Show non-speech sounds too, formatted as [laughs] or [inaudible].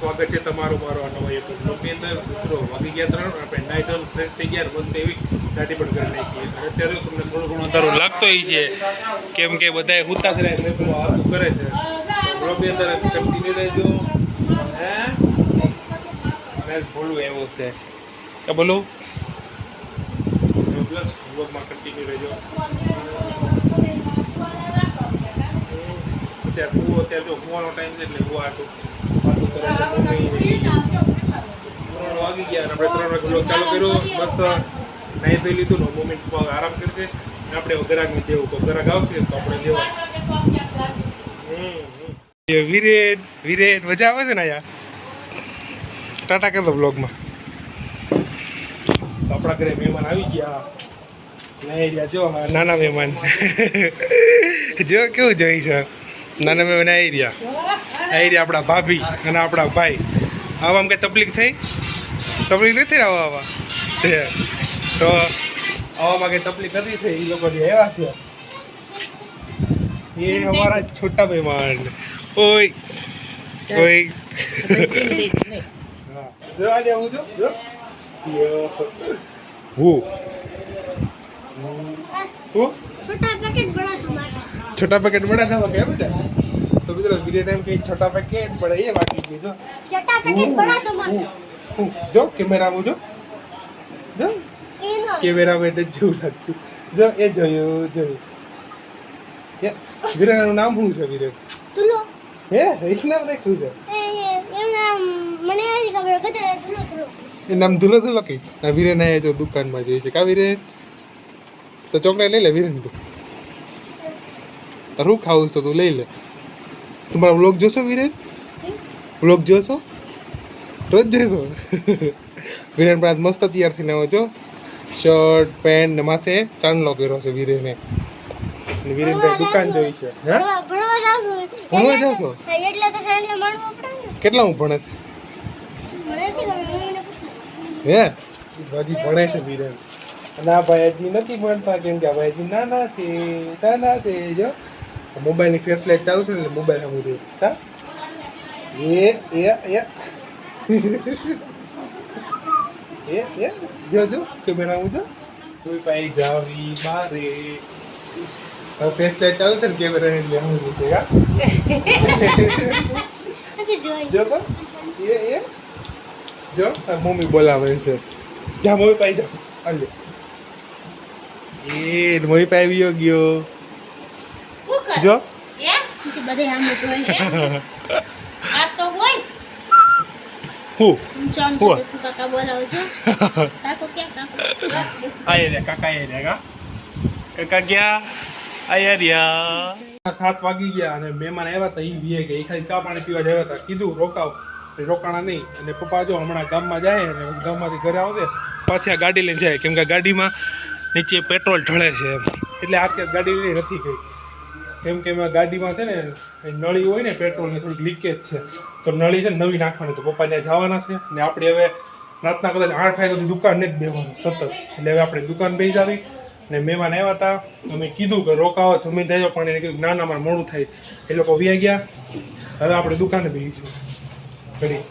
સ્વાગત છે તમારું મારો આ નવા બ્લોગની અંદર. મિત્રો, વાગી ગયા ત્રણ, આપણે નાઈ ધોઈને ફ્રેશ થઈ ગયા, મસ્ત એવી દાઢી પણ કરી નાખીએ અને અત્યારે તમને થોડું ઘણો અંધારો લાગતો છે, કેમ કે બધાએ હુતા કરે છે આવું કરે છે. બ્લોગની અંદર કન્ટિન્યુ રહેજો. હે? મેં બોલું એવું છે. કે બોલું. પ્લસ બ્લોગમાં કન્ટિન્યુ રહેજો. અત્યારે હું, અત્યારે જો કૂવાનો ટાઈમ છે એટલે કૂવા હતું વાગી ગયા આપણે ત્રણ બ્લોગ ચાલુ કર્યો. મસ્ત નાહી ધોઈ લીધું ને પપ્પા આરામ કરશે આપણે ગરાગને દેવું તો ગરાગ આવશે તો આપણે દેવા વિરેન મજા આવે છે ને અહીંયા? ટાટા કરતો બ્લોગમાં તો આપણા ઘરે મહેમાન આવી ગયા. નહીં રહ્યા. જો હા નાના મહેમાન. [laughs] જો કેવું જોઈ છે? નાના મહેમાન આવી રહ્યા. આવી રહ્યા આપણા ભાભી અને આપણા ભાઈ આવામાં કઈ તકલીફ થઈ તકલીફ નથી ને આવા આવા તે તો આવામાં કઈ તકલીફ નથી થઈ એ લોકો જે આવ્યા છે એ અમારા છોટા મહેમાન ઓય ઓય હા. જો આજે હું જો જો યો. હું હું छोटा पैकेट बड़ा तुम्हारा छोटा पैकेट बड़ा था क्या बेटा તો બીજો બીજે એમ કઈ છટા પેકેટ પડે એ બાકી છે જો. છટા પેકેટ પડે તો મને. જો કેમેરા મુજો જો. કેમેરા બેટ જેવું લાગતું. જો એ જોયું જોયું. વિરેનનું નામ શું છે વિરેન તુલો. હે એક નામ રાખ્યું છે? મને ખબર કે તુલો તુલો. એ નામ તુલો તુલો કહીશ. ના વિરેન આયા જો દુકાનમાં જઈ છે. કા વિરેન તો ચોકલેટ લઈ લે વિરેન તું. તારું ખાવું તો તું લઈ લે. તમારો વ્લોગ જોશો વિરેન વ્લોગ જોશો રોજ જોઈશો વિરેન પણ આજ મસ્ત તૈયાર થઈને આવો છો શર્ટ પેન્ટ ને માથે ચાંદલો કર્યો છે વિરેને અને વિરેનભાઈ દુકાન જોઈ છે હે ભણવા જાવ છું ભણવા જાવ છો? એટલે તો સાંજે મળવું પડે કેટલા હું ભણે છે? હે? હજી ભણે છે વિરેન. અને આ ભાઈ હજી નથી ભણતા કેમ કે આ ભાઈ હજી નાના છે નાના છે જો. મોબાઈલની ફેસ લાઈટ ચાલુ છે ને એટલે મોબાઈલ સામું હા એ એ એ એ એ જો જો કેમેરા હું જો કોઈ પાઈ જાવી મારે ફેસ લાઈટ ચાલુ છે ને કેમેરા એટલે હું જો તો એ એ જો તાર મમ્મી બોલાવે છે જા મમ્મી પાઈ જા હાલે એ મમ્મી પાઈ આવ્યો ગયો જો. [laughs] [laughs] [laughs] કા? સાત વાગી ગયા અને મહેમાન આવ્યા હતા એ વીએ ગયા. એ ખાલી ચા પાણી પીવા જાય હતા. કીધું રોકાવ. રોકાણા નહીં. અને પપ્પા જો હમણાં ગામમાં જાય અને ગામમાંથી ઘરે આવશે પાછી આ ગાડી લઈને જાય. કેમ કે ગાડીમાં નીચે પેટ્રોલ ઢળે છે એટલે આ ગાડી લઈ નથી ગઈ. કેમ કે એમાં ગાડીમાં છે ને નળી હોય ને, પેટ્રોલની થોડીક લીકેજ છે. તો નળી છે ને નવી નાખવાની, તો પપ્પા ત્યાં જવાના છે. ને આપણે હવે રાતના કદાચ આઠ વાગે સુધી દુકાન જ બેવાનું સતત. એટલે હવે આપણે દુકાન બેસી જાવી. ને મહેમાન આવ્યા હતા. અમે કીધું કે રોકાવો, જમી દેજો પણ એને કીધું ના મારે મોડું થાય. એ લોકો વ્યા ગયા. હવે આપણે દુકાને બેસીશું ઘડી